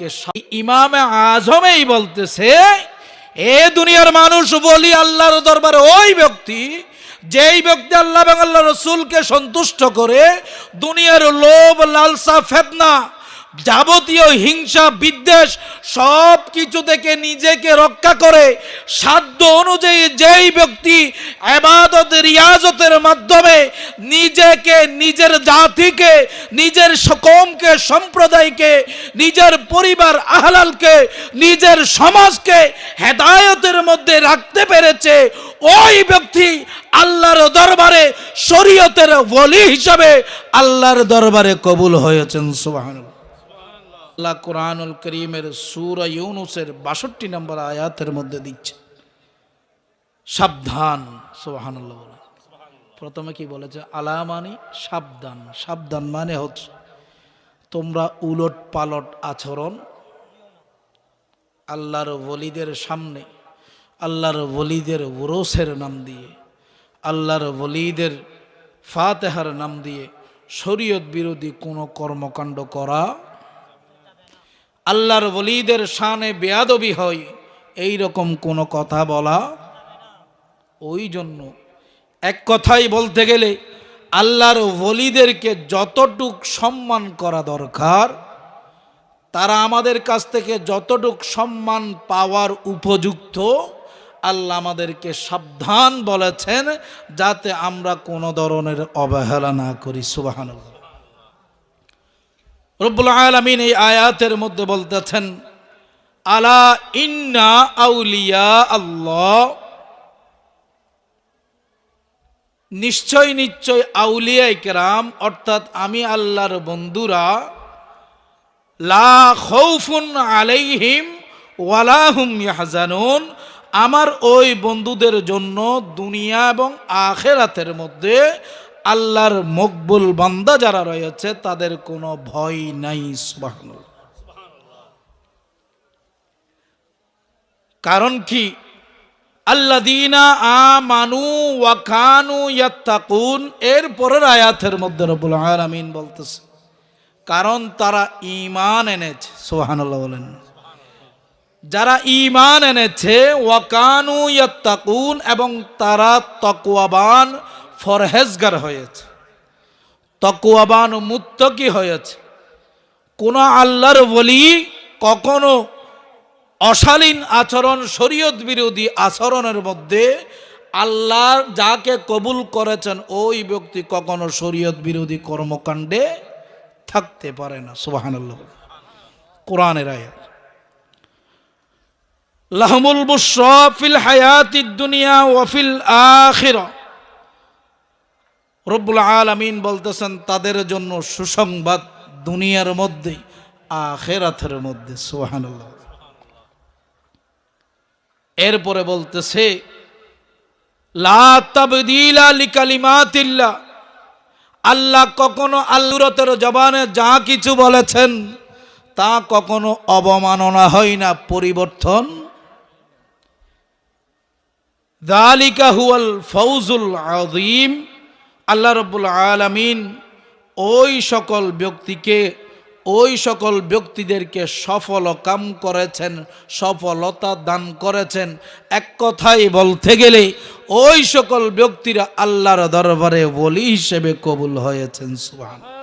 আমাদেরকে ইমাম আজমেই বলতেছে, এ দুনিয়ার মানুষ, বলি আল্লাহর দরবারে ওই ব্যক্তি, যেই ব্যক্তি আল্লাহ এবং আল্লাহ রসুলকে সন্তুষ্ট করে, দুনিয়ার লোভ, লালসা, ফেতনা যাবতীয় হিংসা, বিদ্বেষ সব কিছু থেকে নিজেকে রক্ষা করে সাধ্য অনুযায়ী যেই ব্যক্তি আবাদত রিয়াজতের মাধ্যমে নিজেকে, নিজের জাতিকে, নিজের সকমকে, সম্প্রদায়কে, নিজের পরিবার আহলালকে, নিজের সমাজকে হেদায়তের মধ্যে রাখতে পেরেছে, ওই ব্যক্তি আল্লাহর দরবারে শরীয়তের বলি হিসাবে আল্লাহর দরবারে কবুল হয়েছেন, সুবহানাল্লাহ। আল্লাহ কোরআনুল করিমের সুরা ইউনুসের বাষট্টি নম্বর আয়াতের মধ্যে দিচ্ছে। সাবধান, সুবহানাল্লাহ বলে প্রথমে কি বলেছে? আলামানি সাবধান। সাবধান মানে হচ্ছে তোমরা উলট পালট আচরণ আল্লাহর বলিদের সামনে, আল্লাহর বলিদের ওরসের নাম দিয়ে, আল্লাহর বলিদের ফাতেহার নাম দিয়ে শরীয়ত বিরোধী কোনো কর্মকাণ্ড করা আল্লাহর বলিদের শানে বেয়াদবি হয় এই রকম কোনো কথা বলা ওই জন্য। এক কথাই বলতে গেলে, আল্লাহর বলিদেরকে যতটুক সম্মান করা দরকার, তারা আমাদের কাছ থেকে যতটুক সম্মান পাওয়ার উপযুক্ত, আল্লাহ আমাদেরকে সাবধান বলেছেন যাতে আমরা কোনো ধরনের অবহেলা না করি সুবাহান রব্বুল আলমিন এই আয়াতের মধ্যে বলতেছেন, আলা ইন্না আউলিয়া আল্লাহ। নিশ্চয় নিশ্চয় আউলিয়া কেরাম, অর্থাৎ আমি আল্লাহর বন্ধুরা, লা খৌফুন আলাইহিম ওয়ালাহুম ইয়াহজানুন। আমার ওই বন্ধুদের জন্য দুনিয়া এবং আখেরাতের মধ্যে আল্লাহর মকবুল বান্দা যারা রয়েছে, তাদের কোনো ভয় নাই কারণ কি? আল্লাদিনা আমানু ওয়াকানু ইয়াত্তাকুন, এর পরের আয়াতের মধ্যে রব্বুল আলামিন বলতেছে, কারণ তারা ঈমান এনেছে, সুবহানাল্লাহ বলেন। যারা ঈমান এনেছে ওয়াকানু ইয়াত্তাকুন, এবং তারা তকওয়াবান ফরহেজগার হয়েছে, তকওয়াবান মুত্তকি হয়েছে। কোন আল্লাহর বলি কখনো অশালীন আচরণ, শরীয়ত বিরোধী আচরণের মধ্যে আল্লাহ যাকে কবুল করেছেন, ওই ব্যক্তি কখনো শরীয়ত বিরোধী কর্মকাণ্ডে থাকতে পারে না। সুবাহান কোরআনের আয়াত। লাহমুল বুসফিল হায়াতি দুনিয়া ওয়াফিল আখির। রব্বুল আলামিন বলতেছেন, তাদের জন্য সুসংবাদ দুনিয়ার মধ্যে, আখেরাতের মধ্যে, সুবহানাল্লাহ। এরপরে বলতেছে আল্লাহ কখনো আল্লুরতের জবানে যা কিছু বলেছেন, তা কখনো অবমাননা হয় না, পরিবর্তন। দালিকা হুয়াল ফৌজুল আযীম। আল্লাহ রব্বুল আলমিন ওই সকল ব্যক্তিকে, ওই সকল ব্যক্তিদেরকে সফল কাম করেছেন, সফলতা দান করেছেন। এক কথাই বলতে গেলে, ওই সকল ব্যক্তিরা আল্লাহর দরবারে বলি হিসেবে কবুল হয়েছেন সুবহান